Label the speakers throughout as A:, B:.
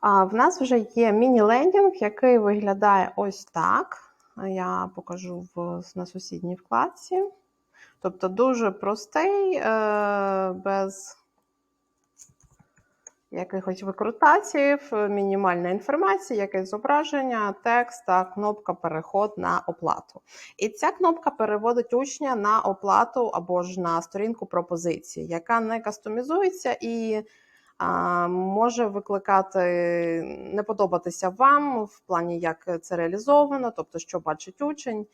A: А в нас вже є міні-лендінг, який виглядає ось так. Я покажу в, на сусідній вкладці. Тобто дуже простий, е, без якихось викрутацій, мінімальна інформація, якесь зображення, текст та кнопка Переход на оплату. І ця кнопка переводить учня на оплату або ж на сторінку пропозиції, яка не кастомізується і може викликати не подобатися вам в плані, як це реалізовано, тобто, що бачить учень.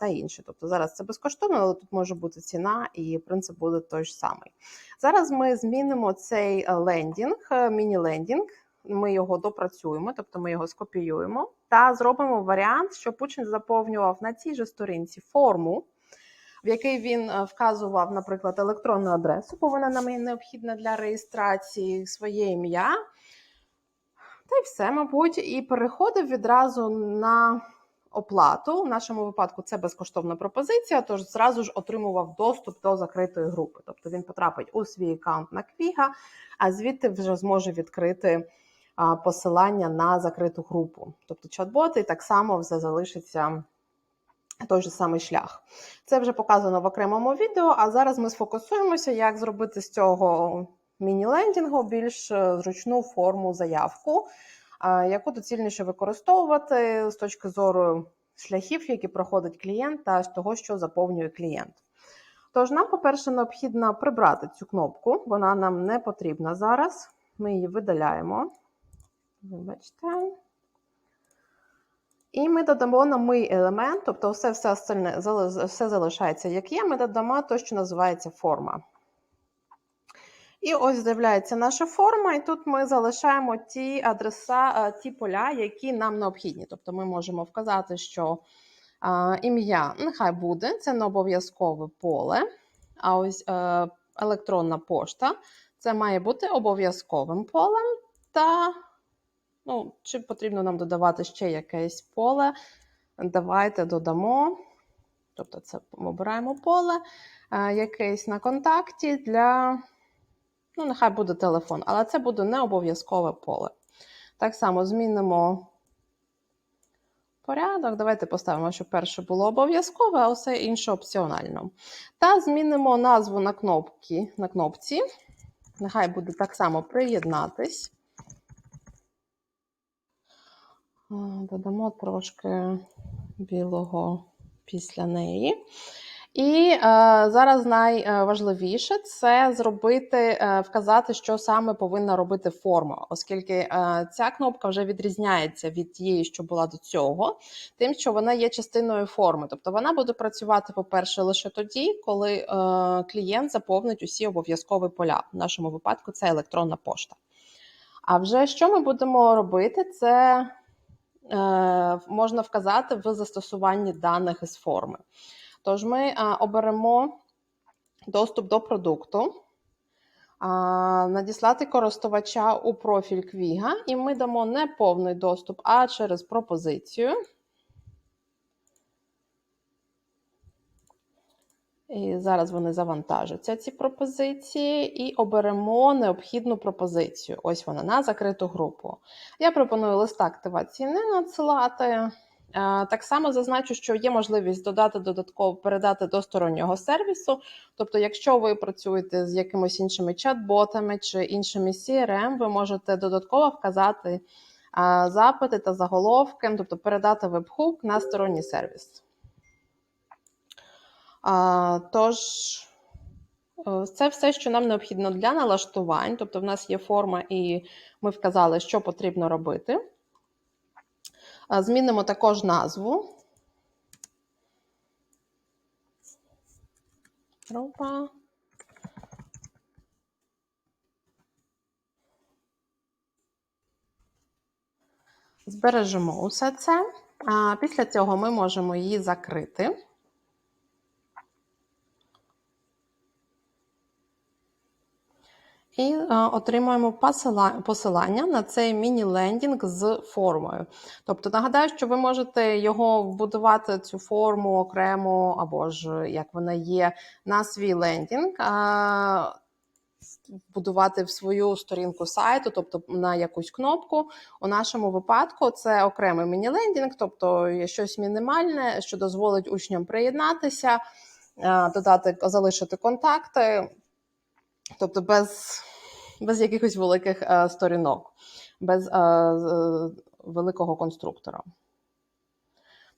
A: Та інше. Тобто зараз це безкоштовно, але тут може бути ціна, і принцип буде той ж самий. Зараз ми змінимо цей лендінг, е, міні-лендінг. Ми його допрацюємо, тобто ми його скопіюємо та зробимо варіант, щоб учень заповнював на цій же сторінці форму, в якій він е, вказував, наприклад, електронну адресу, бо вона нам необхідна для реєстрації, своє ім'я. Та й все, мабуть, і переходив відразу на оплату. В нашому випадку це безкоштовна пропозиція, тож зразу ж отримував доступ до закритої групи. Тобто він потрапить у свій аккаунт на Квіга, а звідти вже зможе відкрити посилання на закриту групу. Тобто чат-боти так само все залишиться. Той же самий шлях. Це вже показано в окремому відео, а зараз ми сфокусуємося, як зробити з цього міні-лендінгу більш е, зручну форму заявку, яку доцільніше використовувати з точки зору шляхів, які проходить клієнт, та з того, що заповнює клієнт. Тож, нам, по-перше, необхідно прибрати цю кнопку, вона нам не потрібна зараз. Ми її видаляємо. Вибачте. І ми додамо на мий елемент, тобто все все, остальне, все залишається як є, ми додамо те, що називається форма. І ось з'являється наша форма, і тут ми залишаємо ті адреса, е, ті поля, які нам необхідні. Тобто ми можемо вказати, що а, ім'я нехай буде, це не обов'язкове поле. А ось е, електронна пошта це має бути обов'язковим полем. Та, ну, чи потрібно нам додавати ще якесь поле? Давайте додамо. Тобто, це обираємо поле, е, якесь на контакті для. Ну, нехай буде телефон, але це буде не обов'язкове поле. Так само змінимо порядок. Давайте поставимо, щоб перше було обов'язкове, а все інше опціонально. Та змінимо назву на кнопки, на кнопці. Нехай буде так само приєднатись. Додамо трошки білого після неї. І е, зараз найважливіше це зробити, е, вказати, що саме повинна робити форма, оскільки е, ця кнопка вже відрізняється від тієї, що була до цього, тим, що вона є частиною форми. Тобто вона буде працювати, по-перше, лише тоді, коли е, клієнт заповнить усі обов'язкові поля. В нашому випадку це електронна пошта. А вже що ми будемо робити, це е, можна вказати в застосуванні даних із форми. Тож ми оберемо доступ до продукту, надіслати користувача у профіль Квіга, і ми дамо не повний доступ, а через пропозицію. І зараз вони завантажаться, ці пропозиції, і оберемо необхідну пропозицію. Ось вона на закриту групу. Я пропоную листа активації не надсилати. Так само зазначу, що є можливість додати додатково передати до стороннього сервісу. Тобто, якщо ви працюєте з якимись іншими чат-ботами чи іншими CRM, ви можете додатково вказати запити та заголовки, тобто передати веб-хук на сторонній сервіс. Тож, е, це все, що нам необхідно для налаштувань. Тобто, в нас є форма, і ми вказали, що потрібно робити. Змінимо також назву. Група. Збережемо усе це. Після цього ми можемо її закрити. І е, отримуємо посилання на цей міні-лендінг з формою. Тобто, нагадаю, що ви можете його вбудувати, цю форму окремо, або ж як вона є, на свій лендінг. вбудувати в свою сторінку сайту, тобто на якусь кнопку. У нашому випадку це окремий міні-лендінг, тобто щось мінімальне, що дозволить учням приєднатися, е, додати, залишити контакти, тобто без, без якихось великих е, сторінок, без е, з- великого конструктора.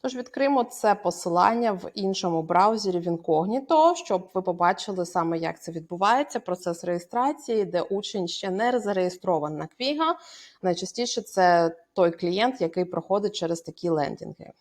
A: Тож відкриємо це посилання в іншому браузері в інкогніто, щоб ви побачили саме, як це відбувається, процес реєстрації, де учень ще не зареєстрований на Квіга. Найчастіше це той клієнт, який проходить через такі лендінги.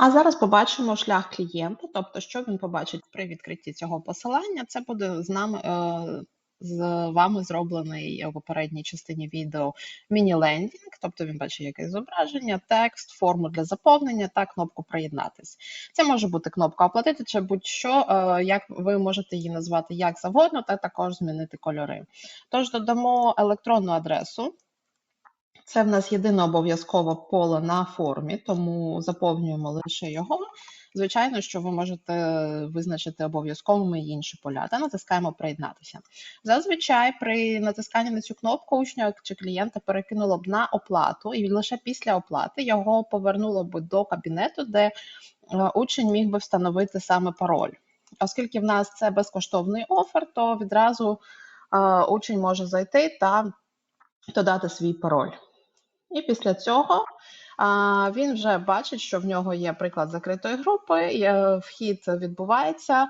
A: А зараз побачимо шлях клієнта, тобто, що він побачить при відкритті цього посилання. Це буде з нами е, з вами зроблений в попередній частині відео міні-лендінг, тобто він бачить якесь зображення, текст, форму для заповнення та кнопку приєднатись. Це може бути кнопка оплатити чи будь-що, е, як ви можете її назвати як завгодно, та також змінити кольори. Тож додамо електронну адресу. Це в нас єдине обов'язкове поле на формі, тому заповнюємо лише його. Звичайно, що ви можете визначити обов'язковими інші поля та натискаємо приєднатися. Зазвичай при натисканні на цю кнопку учня чи клієнта перекинуло б на оплату, і лише після оплати його повернуло б до кабінету, де е, учень міг би встановити саме пароль. Оскільки в нас це безкоштовний офер, то відразу е, учень може зайти та додати свій пароль. І після цього він вже бачить, що в нього є приклад закритої групи, вхід відбувається,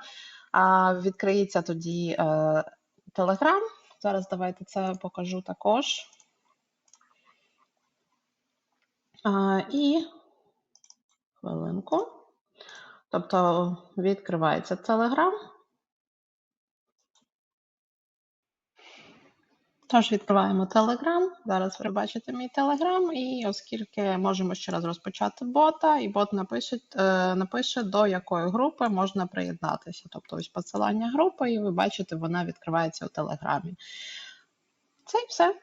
A: відкриється тоді Telegram. Зараз давайте це покажу також. І хвилинку. Тобто відкривається Telegram. Тож відкриваємо Telegram. Зараз ви бачите мій Telegram, і оскільки можемо ще раз розпочати бота, і бот напише, напише до якої групи можна приєднатися. Тобто ось посилання групи, і ви бачите, вона відкривається у Телеграмі. Це і все.